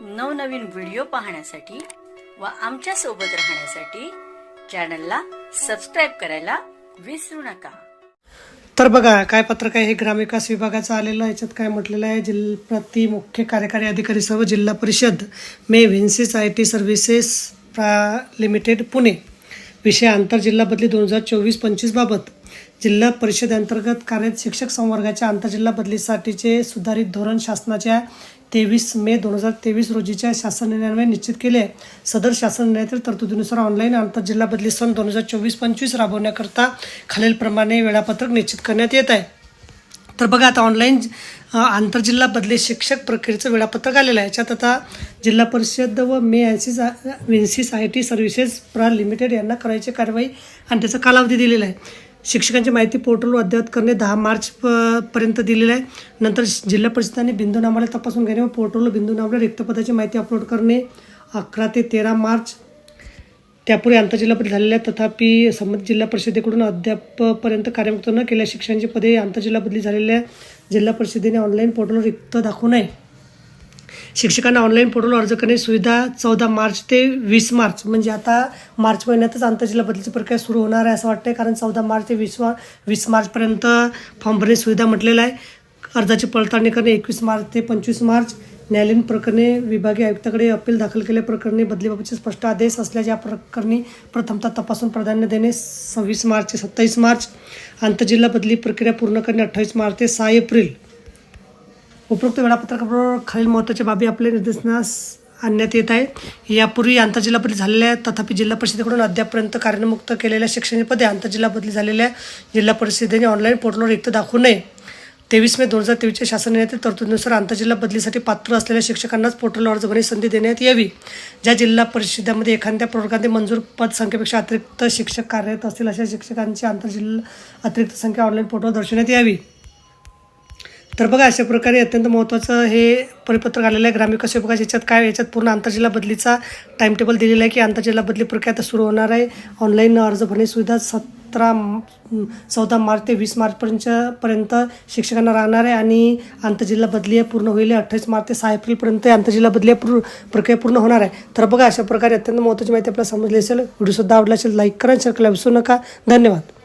नवनवीन व्हिडिओ पाहण्यासाठी व आमच्यासोबत राहण्यासाठी चॅनलला सबस्क्राईब करायला विसरू नका. तर बघा काय पत्रक आहे? हे ग्रामविकास विभागाचं आलेलं याच्यात काय म्हटलेलं आहे? जिल्हा प्रति मुख्य कार्यकारी अधिकारी सर्व जिल्हा परिषद मे व्हिन्सिस आय टी सर्व्हिसेस प्रा लिमिटेड पुणे. विषय आंतरजिल्हा बदली दोन हजार चोवीस पंचवीसबाबत जिल्हा परिषद अंतर्गत कार्यरत शिक्षक संवर्गाच्या आंतरजिल्हा बदलीसाठीचे सुधारित धोरण शासनाच्या तेवीस मे दोन हजार तेवीस रोजीच्या शासन निर्णयान्वये निश्चित केले. आहे सदर शासन निर्णयातील तरतुदीनुसार ऑनलाईन आंतरजिल्हा बदली सन दोन हजार चोवीस पंचवीस राबवण्याकरता खालीलप्रमाणे वेळापत्रक निश्चित करण्यात येत आहे. तर बघा आता ऑनलाईन आंतरजिल्हा बदली शिक्षक प्रक्रियेचं वेळापत्रक आलेलं आहे. याच्यात आता जिल्हा परिषद व मे ॲन्सिस विन्सिस आय टी सर्व्हिसेस प्रा लिमिटेड यांना करायची कारवाई आणि त्याचा कालावधी दिलेला आहे. शिक्षकांची माहिती पोर्टलवर अद्ययावत करणे दहा मार्च प- पर्यंत दिलेलं आहे. नंतर जिल्हा परिषदांनी बिंदू नामाला तपासून घेणे व पोर्टलवर बिंदू नामाला रिक्तपदाची माहिती अपलोड करणे. अकरा ते तेरा मार्च त्यापूर्वी आंतरजिल्हा परिषद झालेल्या तथापि संबंधित जिल्हा परिषदेकडून अद्यापपर्यंत कार्यमुक्त न केल्या शिक्षणाची पदे आंतरजिल्हा बदली झालेल्या जिल्हा परिषदेने ऑनलाईन पोर्टलवर रिक्त दाखवू नये. शिक्षकांना ऑनलाईन पोर्टलवर अर्ज करण्याची सुविधा चौदा मार्च ते वीस मार्च. म्हणजे आता मार्च महिन्यातच आंतरजिल्हा बदलीची प्रक्रिया सुरू होणार आहे असं वाटतंय कारण चौदा मार्च ते वीस वा वीस मार्चपर्यंत फॉर्म भरण्याची सुविधा म्हटलेलं आहे. अर्जाची पडताळणी करणे एकवीस मार्च ते पंचवीस मार्च. न्यायालयीन प्रकरणे विभागीय आयुक्ताकडे अपील दाखल केल्या. प्रकरणी बदलीबाबतचे स्पष्ट आदेश असल्याच्या प्रकरणी प्रथमतः तपासून प्राधान्य देणे सव्वीस मार्च ते सत्तावीस मार्च. आंतरजिल्हा बदली प्रक्रिया पूर्ण करणे अठ्ठावीस मार्च ते सहा एप्रिल. उपरोक्त वेळापत्रकाबरोबर खालील महत्त्वाच्या बाबी आपल्या निर्देशनास आणण्यात येत आहे. यापूर्वी आंतरजिल्हा बदली झालेल्या तथापि जिल्हा परिषदेकडून अद्यापपर्यंत कार्यमुक्त केलेल्या शिक्षण पदे आंतरजिल्हा बदली झालेल्या जिल्हा परिषदेने ऑनलाईन पोर्टलवर रिक्त दाखवू नये. तेवीस मे दोन हजार तेवीसच्या शासन निर्णयातील तरतुदीनुसार आंतरजिल्हा बदलीसाठी पात्र असलेल्या शिक्षकांनाच पोर्टलवर अर्ज भरण्याची संधी देण्यात यावी. ज्या जिल्हा परिषदेमध्ये एखाद्या प्रवर्गामध्ये मंजूर पद संख्येपेक्षा अतिरिक्त शिक्षक कार्यरत असतील अशा शिक्षकांची आंतरजिल्हा अतिरिक्त संख्या ऑनलाईन पोर्टलवर दर्शवण्यात यावी. तर बघा अशा प्रकारे अत्यंत महत्त्वाचं हे परिपत्रक आलेलं आहे. ग्रामविकास विभागाच्या याच्यात काय याच्यात पूर्ण आंतरजिल्हा बदलीचा टाइमटेबल दिलेला आहे की आंतरजिल्हा बदली प्रक्रिया आता सुरू होणार आहे. ऑनलाईन अर्ज भरणे सुविधा सतरा चौदा मार्च ते वीस मार्चपर्यंत पर्यंत शिक्षकांना राहणार आहे आणि आंतरजिल्हा बदली आहे पूर्ण होईल. अठ्ठावीस मार्च ते सहा एप्रिलपर्यंत आंतरजिल्हा बदली आहे पूर्ण प्रक्रिया पूर्ण होणार आहे. तर बघा अशा प्रकारे अत्यंत महत्त्वाची माहिती आपल्याला समजली असेल. व्हिडिओसुद्धा आवडला असेल लाईक करा शेअर करायला विसरू नका. धन्यवाद.